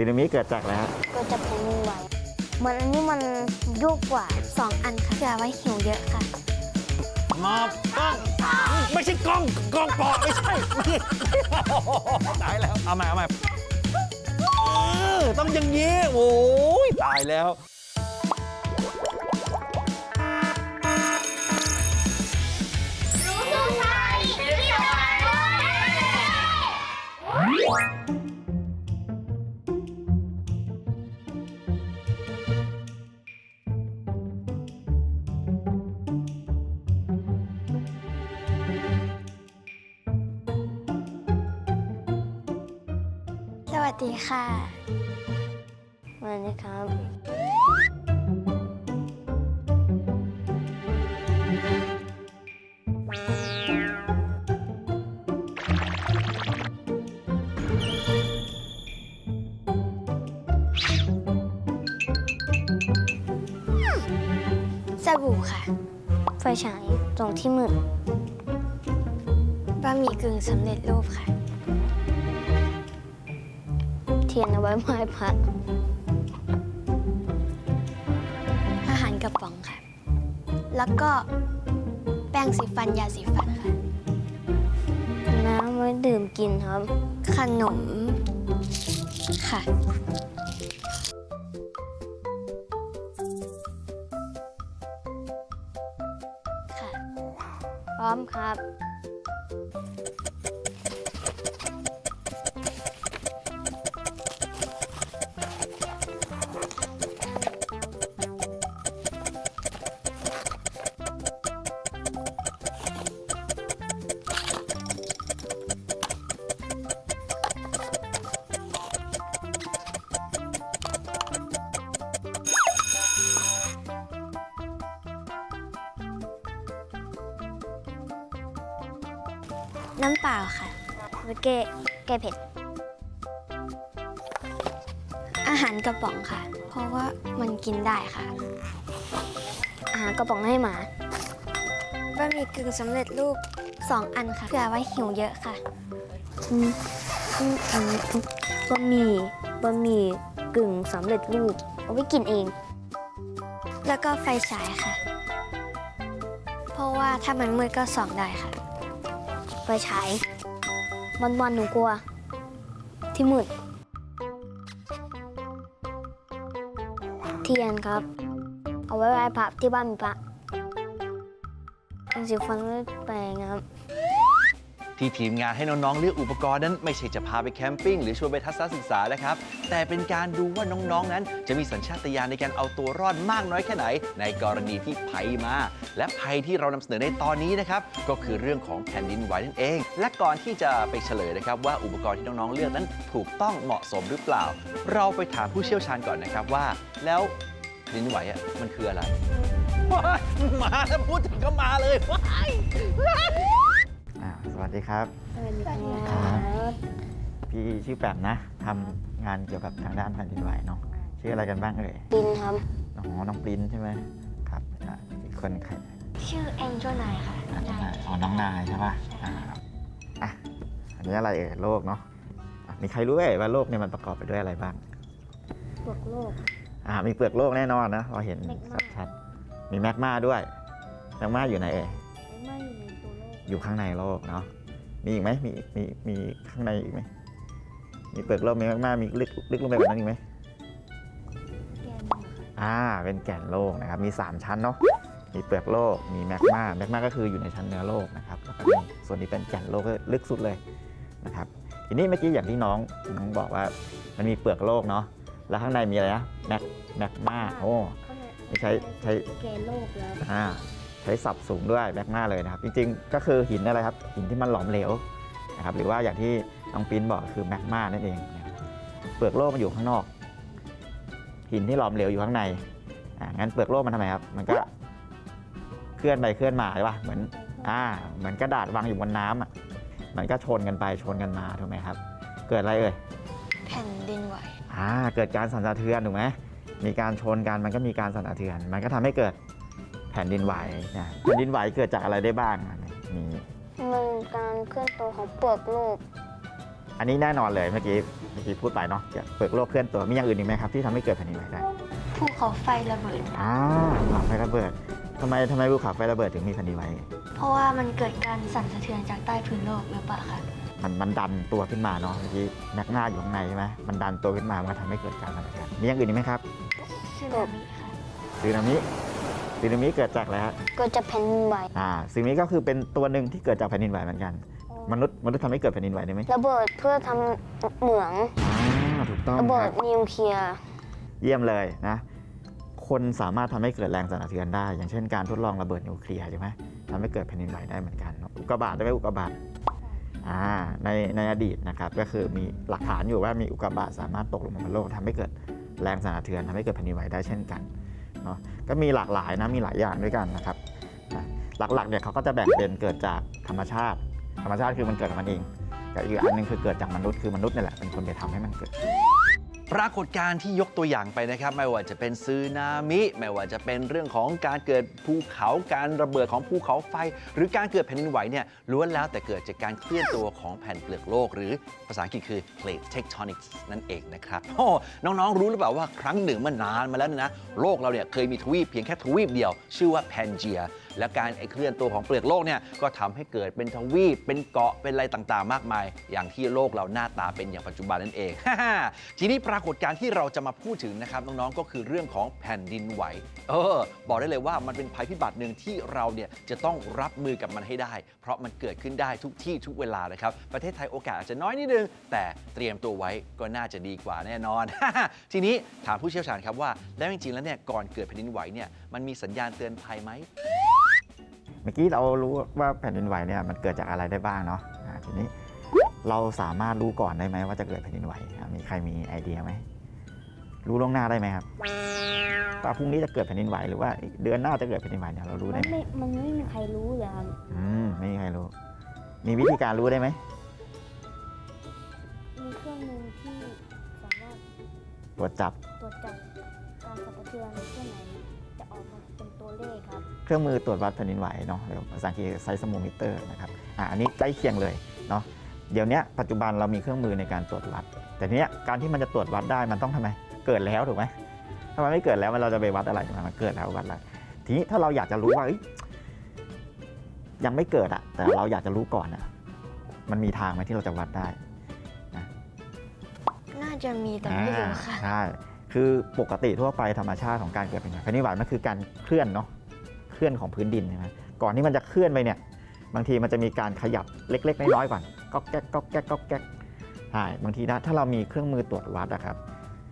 สึนามิเกิดจากอะไรฮะก็จะแผ่นดินไหวเหมือนอันนี้มันโยกกว่า 2 อันค่ะเผื่อไว้หิวเยอะค่ะ มอบกล้อง ไม่ใช่กล้องกล้องปลอไม่ใช่ไม่ใช่ตายแล้ว เอาใหม่เอาใหม่เออต้องอย่างนี้ โอ้ยตายแล้ว ดีค่ะสวัสดีครับ สบู่ค่ะ ไฟฉายตรงที่มืดบะหมี่กึ่งสำเร็จรูปค่ะียนเอาไว้ไหว้พระอาหารกระป๋องค่ะ แล้วก็แป้งสีฟันยาสีฟันค่ะ น้ำไว้ดื่มกินครับ ขนมค่ะพร้อมครับ ก้แก้เผ็ด อาหารกระป๋องค่ะ เพราะว่ามันกินได้ค่ะ อาหารกระป๋องให้หมาบะหมี่กึ่งสำเร็จรูป2อันค่ะเผื่อไว้หิวเยอะค่ะอืมบะหมี่บะหมี่กึ่งสำเร็จรูปเอาไว้กินเอง แล้วก็ไฟฉายค่ะ เพราะว่าถ้ามันมืดก็ส่องได้ค่ะ ไฟฉาย วันวันๆหนูกลัว ที่มืด เทียนครับ เอาไว้ไหว้พระที่บ้านมีพระเป็นสีฟันไว้แปลงครับ ที่ทีมงานให้น้องๆเลือกอุปกรณ์นั้นไม่ใช่จะพาไปแคมปิ้งหรือชวนไปทัศนศึกษานะครับ แต่เป็นการดูว่าน้องๆนั้น จะมีสัญชาตญาณในการเอาตัวรอดมากน้อยแค่ไหน ในกรณีที่ภัยมา และภัยที่เรานำเสนอในตอนนี้นะครับก็คือเรื่องของแผ่นดินไหวนั่นเอง และก่อนที่จะไปเฉลยนะครับว่าอุปกรณ์ที่น้องๆเลือกนั้นถูกต้องเหมาะสมหรือเปล่า เราไปถามผู้เชี่ยวชาญก่อนนะครับว่า แล้วแผ่นดินไหวอะมันคืออะไรมาแล้วพูดถึงก็มาเลยว้าย วัสดีครับ สวัสดีคครัรับพี่ชื่อแปมนะทำงานเกี่ยวกับทางด้านแผ่นดินไหวเนาะชื่ออะไรกันบ้างเอ่ยปินครับ อ๋อน้องปรินใช่ไหมครับอะอีกคนใครชื่อแองเจลนายค่ะอะน้องนายอ๋อน้องนายใช่ป่ะอ่าอะอันนี้อะไรเอ่ยโลกเนาะอะมีใครรู้เอ่ยว่าโลกเนี่ยมันประกอบไปด้วยอะไรบ้าง บวกโลก อ่ามีเปลือกโลกแน่นอนนะเราเห็นแมกมา ชัดๆมีแมกมาด้วยแมกมาอยู่ไหนเอ่ย ไม่อยู่ในตัวโลก อยู่ข้างในโลกเนาะมีอีกไหมมีมีมีข้างในอีกไหมมีเปลือกโลกมีแมกมามีลึกลึกลงไปกว่านั้นอีกไหมแกนค่ะอ่าเป็นแก่นโลกนะครับมี 3 ชั้นเนาะมีเปลือกโลกมีแมกมาแมกมาก็คืออยู่ในชั้นเนื้อโลกนะครับแล้วก็มีส่วนที่เป็นแก่นโลกก็ลึกสุดเลยนะครับทีนี้เมื่อกี้อย่างที่น้องน้องบอกว่ามันมีเปลือกโลกเนาะแล้วข้างในมีอะไรนะแมกแมกมาโอ้ข้างในไม่ใช้ใช้แกนโลกแล้วอ่า ใช้ศัพท์สูงด้วยแมกมาเลยนะครับ จริงๆ ก็คือหินอะไรครับ หินที่มันหลอมเหลวนะครับหรือว่าอย่างที่น้องปิ้นบอกคือแมกมานั่นเองนะครับเปลือกโลกมันอยู่ข้างนอก หินที่หลอมเหลวอยู่ข้างในอ่างั้นเปลือกโลกมันทำไมครับ มันก็เคลื่อนไปเคลื่อนมาใช่ป่ะเหมือนอ่าเหมือนกระดาษวางอยู่บนน้ำอะมันก็ชนกันไปชนกันมาถูกไหมครับ เกิดอะไรเอ่ยแผ่นดินไหวอ่าเกิดการสั่นสะเทือนถูกไหมมีการชนกันมันก็มีการสั่นสะเทือน มันก็ทำให้เกิดแผ่นดินไหวนะแผ่นดินไหวเกิดจากอะไรได้บ้างอะมีมันการเคลื่อนตัวของเปลือกโลก อันนี้แน่นอนเลยเมื่อกี้มื่อกี้พูดไปเนาะเกี่ยวกับเปลือกโลกเคลื่อนตัวมีอย่างอื่นอีกไหมครับที่ทำให้เกิดแผ่นดินไหวได้ภูเขาไฟระเบิดอ่าภูเขาไฟระเบิดทำไมทำไมภูเขาไฟระเบิดถึงมีแผ่นดินไหวเพราะว่ามันเกิดการสั่นสะเทือนจากใต้พื้นโลกหรือเปล่าคะมันมันดันตัวขึ้นมาเนาะเมื่อกี้แมกนาอยู่ข้างในใช่ไหมมันดันตัวขึ้นมามันก็ทำให้เกิดการสั่นสะเทือนมีอย่างอื่นอีกไหมครับสึนามิค่ะสึนามิ สึนามิเกิดจากอะไรฮะก็จะแผ่นดินไหวอ่าสึนามิก็คือเป็นตัวหนึ่งที่เกิดจากแผ่นดินไหวเหมือนกัน มนุษย์มนุษย์ทำให้เกิดแผ่นดินไหวได้ไหมระเบิดเพื่อทำเหมืองอ่าถูกต้องระคเบิรัดบนิวเคลียร์เยี่ยมเลยนะ คนสามารถทำให้เกิดแรงสั่นสะเทือนได้ อย่างเช่นการทดลองระเบิดนิวเคลียร์ใช่ไหมทำให้เกิดแผ่นดินไหวได้เหมือนกันเนอะอุกกาบาตได้ไหมอุกกาบาตอ่าในในอดีตนะครับก็คือมีหลักฐานอยู่ว่ามีอุกกาบาตสามารถตกลงมาบนโลกทำให้เกิดแรงสั่นสะเทือนทำให้เกิดแผ่นดินไหวได้เช่นกัน เนาะก็มีหลากหลายนะมีหลายอย่างด้วยกันนะครับหลักๆเนี่ยเขาก็จะแบ่งเป็นเกิดจากธรรมชาติ ธรรมชาติคือมันเกิดของมันเองกับอีกอันหนึงคือเกิดจากมนุษย์คือมนุษย์นี่แหละเป็นคนไปทำให้มันเกิด ปรากฏการณ์ที่ยกตัวอย่างไปนะครับ ไม่ว่าจะเป็นซึนามิ ไม่ว่าจะเป็นเรื่องของการเกิดภูเขาการระเบิดของภูเขาไฟ หรือการเกิดแผ่นดินไหวเนี่ยล้วนแล้วแต่เกิดจากการเคลื่อนตัวของแผ่นเปลือกโลก หรือภาษาอังกฤษคือ plate tectonics นั่นเองนะครับโอ้น้องๆ รู้หรือเปล่าว่าครั้งหนึ่งเมื่อนานมาแล้วนะ โลกเราเนี่ยเคยมีทวีปเพียงแค่ทวีปเดียว ชื่อว่าแพนเจีย และการไอ้เคลื่อนตัวของเปลือกโลกเนี่ยก็ทำให้เกิดเป็นทวีปเป็นเกาะเป็นอะไรต่างๆ มากมาย อย่างที่โลกเราหน้าตาเป็นอย่างปัจจุบันนั่นเอง ทีนี้ปรากฏการณ์ที่เราจะมาพูดถึงนะครับน้องๆก็คือเรื่องของแผ่นดินไหวเออบอกได้เลยว่ามันเป็นภัยพิบัติหนึ่งที่เราเนี่ยจะต้องรับมือกับมันให้ได้ เพราะมันเกิดขึ้นได้ทุกที่ทุกเวลานะครับประเทศไทยโอกาสอาจจะน้อยนิดนึง แต่เตรียมตัวไว้ก็น่าจะดีกว่าแน่นอน ทีนี้ถามผู้เชี่ยวชาญครับว่าแล้วจริงๆแล้วเนี่ยก่อนเกิดแผ่นดินไหวเนี่ยมันมีสัญญาณเตือนภัยไหม เมื่อกี้เรารู้ว่าแผ่นดินไหวเนี่ยมันเกิดจากอะไรได้บ้างเนาะอ่าทีนี้เราสามารถรู้ก่อนได้ไหมว่าจะเกิดแผ่นดินไหวอะมีใครมีไอเดียไหมรู้ล่วงหน้าได้ไหมครับว่าพรุ่งนี้จะเกิดแผ่นดินไหวหรือว่าอีกเดือนหน้าจะเกิดแผ่นดินไหวเนี่ยเรารู้ได้มันไหมไม่มันไม่มีใครรู้เลยครับอืมไม่มีใครรู้ มีวิธีการรู้ได้ไหมมีเครื่องมือที่สามารถตรวจจับตรวจจับการสั่นสะเทือนแค่ไหนจะออกมาเป็นตัวเลขครับ เครื่องมือตรวจวัดแผ่นดินไหวเนาะหรือภาษาอังกฤษไซส์สโมมิเตอร์นะครับอะอันนี้ใกล้เคียงเลยเนาะเดี๋ยวเนี้ยปัจจุบันเรามีเครื่องมือในการตรวจวัด แต่ทีเนี้ยการที่มันจะตรวจวัดได้มันต้องทำไมเกิดแล้วถูกไหมถ้ามันไม่เกิดแล้วมันเราจะไปวัดอะไรมันเกิดแล้ววัดอะไรทีนี้ถ้าเราอยากจะรู้ว่าเอ้ยยังไม่เกิดอะแต่เราอยากจะรู้ก่อนอะมันมีทางไหมที่เราจะวัดได้น่าจะมีแต่ไม่รู้ค่ะอ่าใช่คือปกติทั่วไปธรรมชาติของการเกิดแผ่นดินไหวแผ่นดินไหวมันคือการเคลื่อนเนาะ เคลื่อนของพื้นดินใช่ไหมก่อนที่มันจะเคลื่อนไปเนี่ยบางทีมันจะมีการขยับเล็กๆน้อยๆก่อนก็แก๊กก็แก๊กก็แก๊กใช่บางทีนะถ้าเรามีเครื่องมือตรวจวัดอะครับ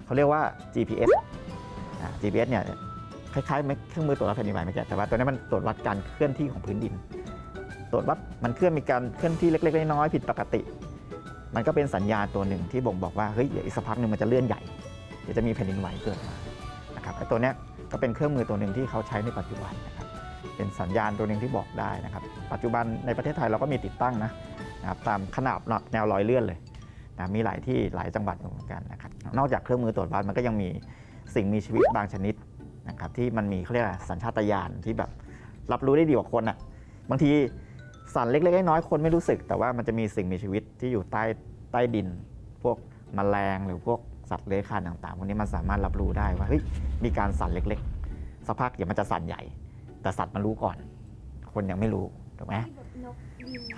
เขาเรียกว่า GPS GPS เนี่ยคล้ายๆเครื่องมือตรวจวัดแผ่นดินไหวไม่แก่แต่ว่าตัวนี้มันตรวจวัดการเคลื่อนที่ของพื้นดิน ตรวจวัดมันเคลื่อนมีการเคลื่อนที่เล็กๆน้อยๆผิดปกติ มันก็เป็นสัญญาณตัวหนึ่งที่บ่งบอกว่าเฮ้ยเดี๋ยวอีกสักพักหนึ่งมันจะเลื่อนใหญ่เดี๋ยวจะมีแผ่นดินไหวเกิดมานะครับไอ้ตัวนี้ก็เป็นเครื่องมือตัวหนึ่งที่เขาใช้ในปัจจุบัน เป็นสัญญาณตัวหนึ่งที่บอกได้นะครับ ปัจจุบันในประเทศไทยเราก็มีติดตั้งนะนะครับตามขนาบแนวรอยเลื่อนเลยนะมีหลายที่หลายจังหวัดเหมือนกันนะครับ นอกจากเครื่องมือตรวจวัดมันก็ยังมีสิ่งมีชีวิตบางชนิดนะครับที่มันมีเขาเรียกอะไรสัญชาตญาณที่แบบรับรู้ได้ดีกว่าคนอะบางทีสั่นเล็กๆน้อยๆคนไม่รู้สึก แต่ว่ามันจะมีสิ่งมีชีวิตที่อยู่ใต้ใต้ดิน พวกแมลงหรือพวกสัตว์เลื้อยคลานต่างๆพวกนี้มันสามารถรับรู้ได้ว่าเฮ้ยมีการสั่นเล็กๆสักพักเดี๋ยวมันจะสั่นใหญ่ แต่สัตว์มันรู้ก่อน คนยังไม่รู้ถูกไหม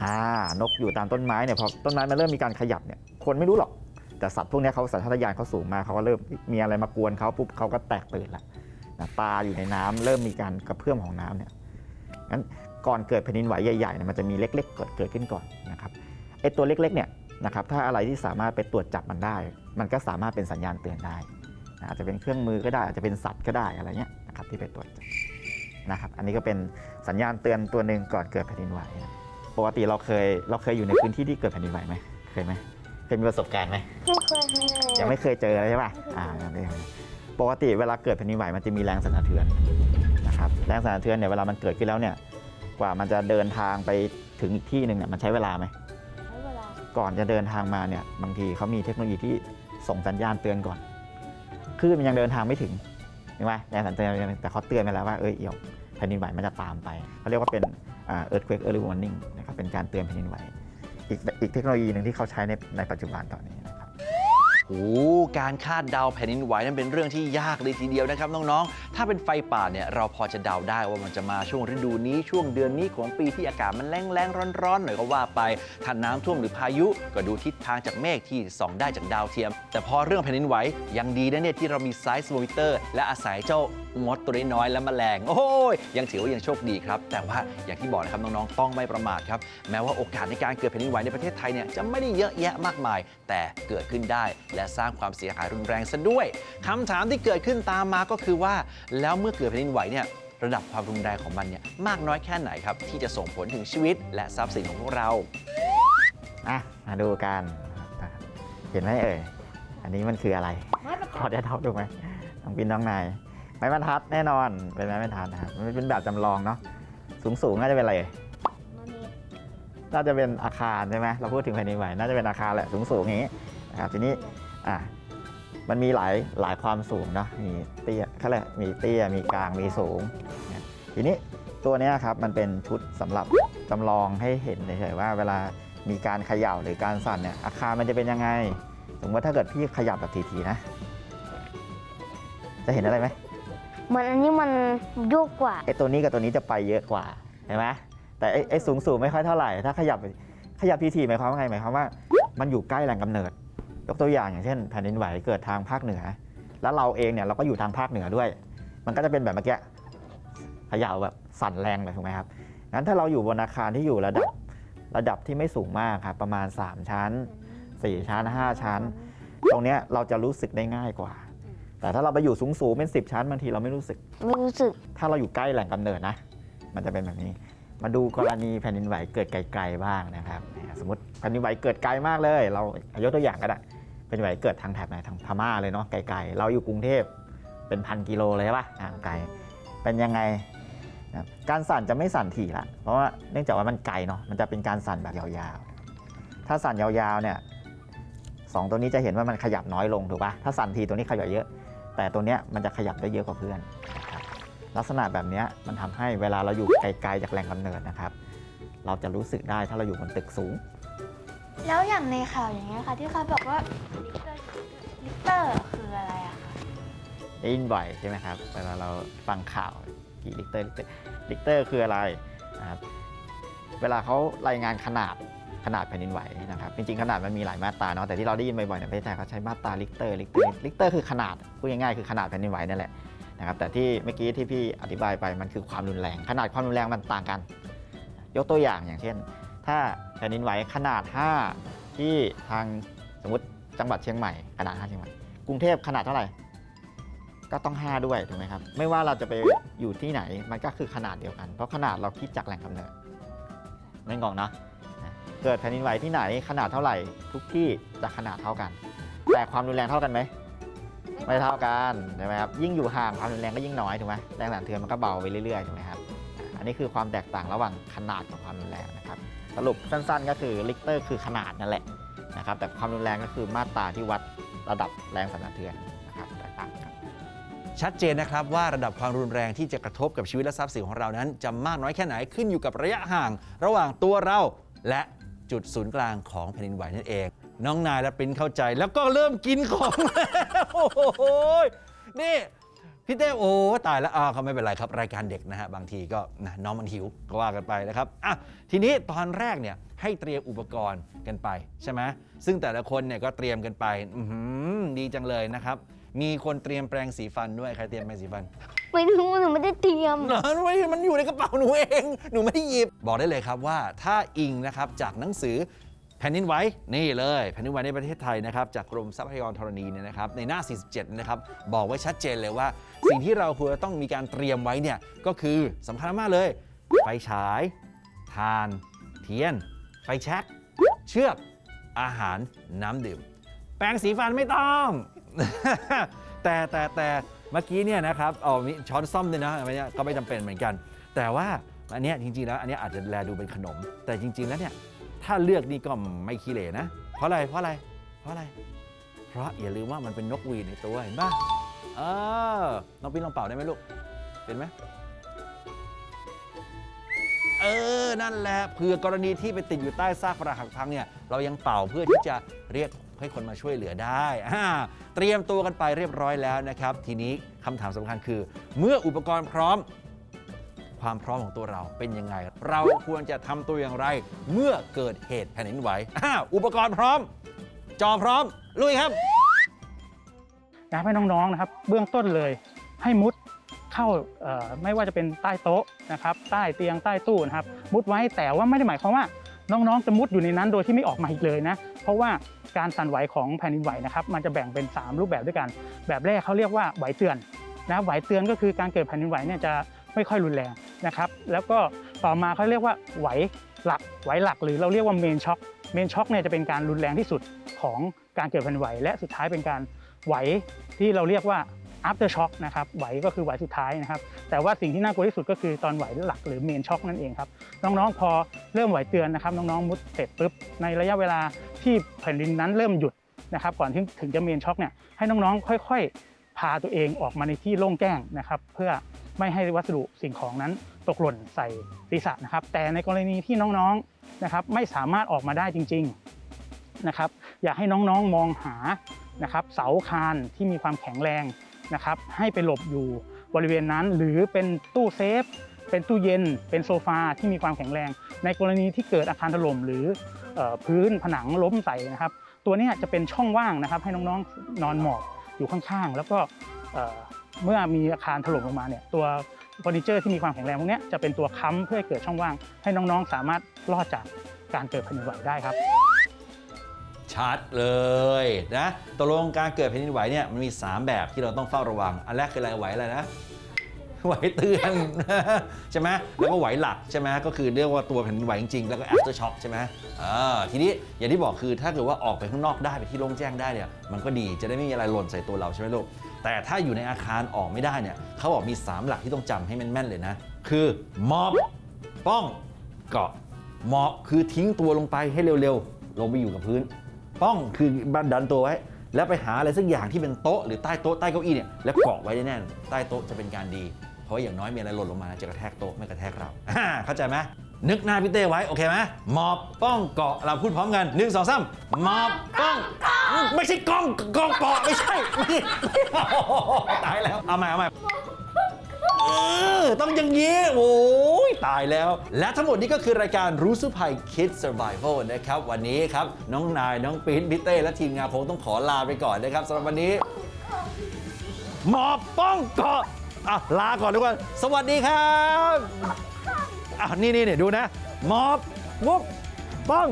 อ่านกอยู่ตามต้นไม้เนี่ยพอต้นไม้มันเริ่มมีการขยับเนี่ยคนไม่รู้หรอก แต่สัตว์พวกเนี้ยเขาสัญชาตญาณเขาสูงมากเขาก็เริ่มมีอะไรมากวนเขาปุ๊บเขาก็แตกตื่นละนะปลาอยู่ในน้ำเริ่มมีการกระเพื่อมของน้ำเนี่ยงั้นก่อนเกิดแผ่นดินไหวใหญ่ๆเนี่ยมันจะมีเล็กๆเกิดเกิดขึ้นก่อนนะครับไอ้ตัวเล็กๆเนี่ยนะครับถ้าอะไรที่สามารถไปตรวจจับมันได้ มันก็สามารถเป็นสัญญาณเตือนได้นะอาจจะเป็นเครื่องมือก็ได้อาจจะเป็นสัตว์ก็ได้อะไรเงี้ยนะครับที่ไปตรวจจับ นะครับ อันนี้ก็เป็นสัญญาณเตือนตัวหนึ่งก่อนเกิดแผ่นดินไหวนะปกติเราเคยเราเคยอยู่ในพื้นที่ที่เกิดแผ่นดินไหวไหมเคยไหมเคยมีประสบการณ์ไหมไม่เคยมียังไม่เคยเจอเลยใช่ป่ะอ่ายังไม่เคยปกติเวลาเกิดแผ่นดินไหวมันจะมีแรงสั่นสะเทือนนะครับแรงสั่นสะเทือนเนี่ยเวลามันเกิดขึ้นแล้วเนี่ยกว่ามันจะเดินทางไปถึงอีกที่หนึ่งเนี่ยมันใช้เวลาไหมใช้เวลาก่อนจะเดินทางมาเนี่ยบางทีเขามีเทคโนโลยีที่ส่งสัญญาณเตือนก่อนคลื่นมันยังเดินทางไม่ถึงใช่ไหมแรงสั่นสะเทือนแต่เขาเตือนไปแล้วว่าเออเอี่ยว แผ่นดินไหวมันจะตามไปเขาเรียกว่าเป็นอ่า earthquake early warning นะครับเป็นการเตือนแผ่นดินไหวอีกอีกเทคโนโลยีหนึ่งที่เขาใช้ในในปัจจุบันตอนนี้ โอ้การคาดเดาแผ่นดินไหวนั้นเป็นเรื่องที่ยากเลยทีเดียวนะครับน้องๆ ถ้าเป็นไฟป่าเนี่ยเราพอจะเดาได้ว่ามันจะมาช่วงฤดูนี้ช่วงเดือนนี้ของปีที่อากาศมันแรงๆร้อนๆหน่อยก็ว่าไปถ้าน้ำท่วมหรือพายุก็ดูทิศทางจากเมฆที่ส่องได้จากดาวเทียม แต่พอเรื่องแผ่นดินไหวยังดีนะเนี่ยที่เรามีไซส์มอนิเตอร์ และอาศัยเจ้ามดตัวน้อยๆและแมลงโอ้ยยังถือว่ายังโชคดีครับ แต่ว่าอย่างที่บอกนะครับน้องๆต้องไม่ประมาทครับแม้ว่าโอกาสในการเกิดแผ่นดินไหวในประเทศไทยเนี่ยจะไม่ได้เยอะแยะมากมาย แต่เกิดขึ้นได้และสร้างความเสียหายรุนแรงซะด้วยคำถามที่เกิดขึ้นตามมาก็คือว่า แล้วเมื่อเกิดแผ่นดินไหวเนี่ยระดับความรุนแรงของมันเนี่ยมากน้อยแค่ไหนครับ ที่จะส่งผลถึงชีวิต และทรัพย์สินของพวกเราอะมาดูกันนะครับเห็นไหมเอ่ยอันนี้มันคืออะไรพอจะเดาถูกไหมน้องปินน้องนายไม้บรรทัดแน่นอนเป็นไม้บรรทัดนะครับมันเป็นแบบจำลองเนาะสูงสูงๆน่าจะเป็นอะไรเอ่ยน่าจะเป็นอาคารใช่ไหมเราพูดถึงแผ่นดินไหวน่าจะเป็นอาคารแหละสูงสูงๆอย่างนี้นะครับทีนี้ อะมันมีหลายหลายความสูงเนาะมีเตี้ยเขาเรียกมีเตี้ยมีกลางมีสูงนะทีนี้ตัวเนี้ยครับมันเป็นชุดสำหรับจำลองให้เห็นเฉยๆว่าเวลามีการเขย่าหรือการสั่นเนี่ยอาคารมันจะเป็นยังไงสมมติว่าถ้าเกิดพี่ขยับแบบทีๆนะ จะเห็นอะไรไหมเหมือนอันนี้มันโยกกว่าไอ้ตัวนี้กับตัวนี้จะไปเยอะกว่าเห็นไหมแต่ไอ้ไอ้สูงสูงไม่ค่อยเท่าไหร่ถ้าขยับขยับทีทีหมายความว่าไงหมายความว่า มันอยู่ใกล้แหล่งกำเนิด ยกตัวอย่างอย่างเช่นแผ่นดินไหวเกิดทางภาคเหนือ แล้วเราเองเนี่ยเราก็อยู่ทางภาคเหนือด้วย มันก็จะเป็นแบบเมื่อกี้เขย่าแบบสั่นแรงเลยถูกไหมครับงั้นถ้าเราอยู่บนอาคารที่อยู่ระดับระดับที่ไม่สูงมากครับประมาณ 3 ชั้น 4 ชั้น 5 ชั้น ตรงเนี้ยเราจะรู้สึกได้ง่ายกว่า แต่ถ้าเราไปอยู่สูงสูงๆเป็น 10 ชั้นบางทีเราไม่รู้สึก ไม่รู้สึก ถ้าเราอยู่ใกล้แหล่งกำเนิดนะ มันจะเป็นแบบนี้ มาดูกรณีแผ่นดินไหวเกิดไกลๆบ้างนะครับเนี่ยสมมติแผ่นดินไหวเกิดไกลมากเลย เรายกตัวอย่างก็ได้ แผ่นดินไหวเกิดทางแถบไหนทางพม่าเลยเนาะไกลๆเราอยู่กรุงเทพเป็นพันกิโลเลยใช่ปะห่างไกลเป็นยังไงนะการสั่นจะไม่สั่นถี่ละเพราะว่าเนื่องจากว่ามันไกลเนาะมันจะเป็นการสั่นแบบยาวๆ ถ้าสั่นยาวๆเนี่ยสองตัวนี้จะเห็นว่ามันขยับน้อยลงถูกปะถ้าสั่นทีตัวนี้ขยับเยอะ แต่ตัวเนี้ยมันจะขยับได้เยอะกว่าเพื่อนนะครับลักษณะแบบเนี้ยมันทำให้เวลาเราอยู่ไกลๆจากแหล่งกำเนิดนะครับ เราจะรู้สึกได้ถ้าเราอยู่บนตึกสูง แล้วอย่างในข่าวอย่างเงี้ยค่ะ ที่เขาบอกว่าลิเตอร์ลิเตอร์คืออะไรอะคะได้ยินบ่อยใช่ไหมครับเวลาเราฟังข่าวกี่ลิเตอร์ลิเตอร์ลิเตอร์คืออะไรนะครับเวลาเขารายงานขนาดขนาดแผ่นดินไหวนะครับจริงๆขนาดมันมีหลายมาตราเนาะแต่ที่เราได้ยินบ่อยๆในประเทศไทยเขาใช้มาตราลิกเตอร์ลิกเตอร์ลิกเตอร์คือขนาดพูดง่ายๆคือขนาดแผ่นดินไหวนั่นแหละนะครับแต่ที่เมื่อกี้ที่พี่อธิบายไปมันคือความรุนแรง ขนาดความรุนแรงมันต่างกัน ยกตัวอย่างอย่างเช่น ถ้า แผ่นดินไหวขนาด 5 ที่ทางสมมติจังหวัดเชียงใหม่ขนาด 5 เชียงใหม่กรุงเทพขนาดเท่าไหร่ ก็ต้อง 5 ด้วยถูกไหมครับ ไม่ว่าเราจะไปอยู่ที่ไหนมันก็คือขนาดเดียวกัน เพราะขนาดเราคิดจากแหล่งกำเนิดไม่งงนะเกิดแผ่นดินไหวที่ไหนขนาดเท่าไหร่ ทุกที่จะขนาดเท่ากัน แต่ความรุนแรงเท่ากันไหมไม่เท่ากันใช่ไหมครับยิ่งอยู่ห่างความรุนแรงก็ยิ่งน้อยถูกไหมแรงสั่นเทือนมันก็เบาไปเรื่อยๆถูกไหมครับอันนี้คือความแตกต่างระหว่างขนาดกับความรุนแรงนะครับ สรุปสั้นๆ ก็คือลิกเตอร์คือขนาดนั่นแหละนะครับแต่ความรุนแรงก็คือมาตราที่วัดระดับแรงสั่นสะเทือนนะครับแตกต่างกันชัดเจนนะครับว่าระดับความรุนแรงที่จะกระทบกับชีวิตและทรัพย์สินของเรานั้นจะมากน้อยแค่ไหนขึ้นอยู่กับระยะห่าง ระหว่างตัวเราและจุดศูนย์กลางของแผ่นดินไหวนั่นเอง น้องนายและปริ้นเข้าใจแล้วก็เริ่มกินของแล้วโอ้โหนี่ พี่เต้โอ้ตายแล้วอ่าเขาไม่เป็นไรครับ รายการเด็กนะฮะบางทีก็นะน้องมันหิวก็ว่ากันไปนะครับอะทีนี้ตอนแรกเนี่ยให้เตรียมอุปกรณ์กันไปใช่ไหมซึ่งแต่ละคนเนี่ยก็เตรียมกันไปอื้อหือดีจังเลยนะครับ มีคนเตรียมแปรงสีฟันด้วยใครเตรียมแปรงสีฟัน ไม่รู้หนูไม่ได้เตรียมเหรอไม่มันอยู่ในกระเป๋าหนูเอง หนูไม่ได้หยิบ บอกได้เลยครับว่าถ้าอิงนะครับจากหนังสือ แผ่นดินไหวนี่เลยแผ่นดินไหวในประเทศไทยนะครับจากกรมทรัพยากรธรณีเนี่ยนะครับในหน้า 47 นะครับบอกไว้ชัดเจนเลยว่า สิ่งที่เราควรจะต้องมีการเตรียมไว้เนี่ยก็คือสำคัญมากเลย ไฟฉายทาน เทียน ไฟแช็กเชือกอาหารน้ำดื่ม แปรงสีฟันไม่ต้อง แต่แต่แต่เมื่อกี้เนี่ยนะครับเอามีช้อนซ่อมด้วยนะอันเนี้ยก็ไม่จำเป็นเหมือนกัน แต่ว่าอันเนี้ยจริงๆแล้วอันเนี้ยอาจจะแลดูเป็นขนม แต่จริง ๆ แล้วเนี่ย ถ้าเลือกนี่ก็ไม่ขี้เหร่นะ เพราะอะไร เพราะอะไร เพราะอะไร เพราะอย่าลืมว่ามันเป็นนกหวีดในตัวเห็นป่ะเออน้องปิ้นลองเป่าได้ไหมลูก เป็นไหมเออ นั่นแหละเผื่อกรณีที่ไปติดอยู่ใต้ซากปรักหักพังเนี่ย เรายังเป่าเพื่อที่จะเรียกให้คนมาช่วยเหลือได้ เตรียมตัวกันไปเรียบร้อยแล้วนะครับ ทีนี้คำถามสำคัญคือ เมื่ออุปกรณ์พร้อม ความพร้อมของตัวเราเป็นยังไง เราควรจะทำตัวอย่างไร เมื่อเกิดเหตุแผ่นดินไหวอ่าอุปกรณ์พร้อม จอพร้อมลุยครับอยากให้น้องๆนะครับ เบื้องต้นเลยให้มุดเข้าไม่ว่าจะเป็นใต้โต๊ะนะครับ ใต้เตียงใต้ตู้นะครับ มุดไว้แต่ว่าไม่ได้หมายความว่า น้องๆจะมุดอยู่ในนั้นโดยที่ไม่ออกมาอีกเลยนะ เพราะว่าการสั่นไหวของแผ่นดินไหวนะครับ มันจะแบ่งเป็น 3 รูปแบบด้วยกัน แบบแรกเขาเรียกว่าไหวเตือนนะไหวเตือนก็คือการเกิดแผ่นดินไหวเนี่ยจะ ไม่ค่อยรุนแรงนะครับแล้วก็ต่อมาเขาเรียกว่าไหวหลักไหวหลักหรือเราเรียกว่าเมนช็อคเมนช็อคเนี่ยจะเป็นการรุนแรงที่สุดของการเกิดแผ่นไหว และสุดท้ายเป็นการไหวที่เราเรียกว่า after shock นะครับไหวก็คือไหวสุดท้ายนะครับ แต่ว่าสิ่งที่น่ากลัวที่สุดก็คือตอนไหวหลักหรือ main shock นั่นเองครับ น้องๆ พอเริ่มไหวเตือนนะครับ น้องๆ มุดเสร็จปุ๊บ ในระยะเวลาที่แผ่นดินนั้นเริ่มหยุดนะครับ ก่อนที่ถึงจะ main shock เนี่ย ให้น้องๆ ค่อย ๆ พาตัวเองออกมาในที่โล่งแจ้งนะครับเพื่อไม่ให้วัสดุสิ่งของนั้นตกหล่นใส่ศีรษะนะครับ แต่ในกรณีที่น้องๆนะครับไม่สามารถออกมาได้จริงๆนะครับ อยากให้น้องๆมองหานะครับเสาคานที่มีความแข็งแรงนะครับ ให้ไปหลบอยู่บริเวณนั้น หรือเป็นตู้เซฟ เป็นตู้เย็น เป็นโซฟาที่มีความแข็งแรง ในกรณีที่เกิดอาคารถล่มหรือออพื้นผนังล้มใส่นะครับ ตัวนี้จะเป็นช่องว่างนะครับ ให้น้องๆนอนหมอบ อยู่ข้างๆ แล้วก็เมื่อมีอาคารถล่มลงมาเนี่ยตัวเฟอร์นิเจอร์ที่มีความแข็งแรงพวกนี้จะเป็นตัวค้ำเพื่อเกิดช่องว่าง ให้น้องๆ สามารถรอดจากการเกิดแผ่นดินไหวได้ครับ ชัดเลยนะตกลงการเกิดแผ่นดินไหวเนี่ยมันมี 3 แบบที่เราต้องเฝ้าระวัง อันแรกคืออะไรไหวอะไรนะ ไหวเตือนใช่ไหมแล้วก็ไหวหลักใช่ไหมก็คือเรียกว่าตัวแผ่นดินไหวจริงๆแล้วก็ after shock ใช่ไหมอ่าทีนี้อย่างที่บอกคือถ้าเกิดว่าออกไปข้างนอกได้ไปที่โล่งแจ้งได้เนี่ยมันก็ดีจะได้ไม่มีอะไรหล่นใส่ตัวเราใช่ไหมลูกแต่ถ้าอยู่ในอาคารออกไม่ได้เนี่ยเขาบอกมี 3 หลักที่ต้องจำให้แม่นๆเลยนะ คือมอบป้องเกาะมอบคือทิ้งตัวลงไปให้เร็วๆลงไปอยู่กับพื้น ป้องคือบันดันตัวไว้แล้วไปหาอะไรสักอย่างที่เป็นโต๊ะหรือใต้โต๊ะใต้เก้าอี้เนี่ยแล้วเกาะไว้แน่นใต้โต๊ะจะเป็นการดี เพราะอย่างน้อยมีอะไรหล่นลงมาจะกระแทกโต๊ะไม่กระแทกเราอ่าเข้าใจไหมนึกหน้าพี่เต้ไว้โอเคไหมหมอบป้องเกาะเราพูดพร้อมกันหนึ่งสองสามหมอบป้องไม่ใช่กล้องกองเกาะไม่ใช่ไม่ตายแล้วเอาใหม่เอาใหม่เออต้องอย่างนี้ โอ้ยตายแล้ว และทั้งหมดนี้ก็คือรายการรู้สุภัย Kids Survival นะครับ วันนี้ครับ น้องนาย น้องปิ๊นพี่เต้ และทีมงานคงต้องขอลาไปก่อนนะครับสำหรับวันนี้ หมอบป้องเกาะ อะลาก่อนทุกคนสวัสดีครับอะนี่นี่นี่ดูนะหมอบวุบป้อง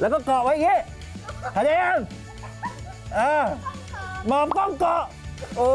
แล้วก็เกาะไว้อย่างงี้เข้าใจยังเออหมอบป้องเกาะโอ้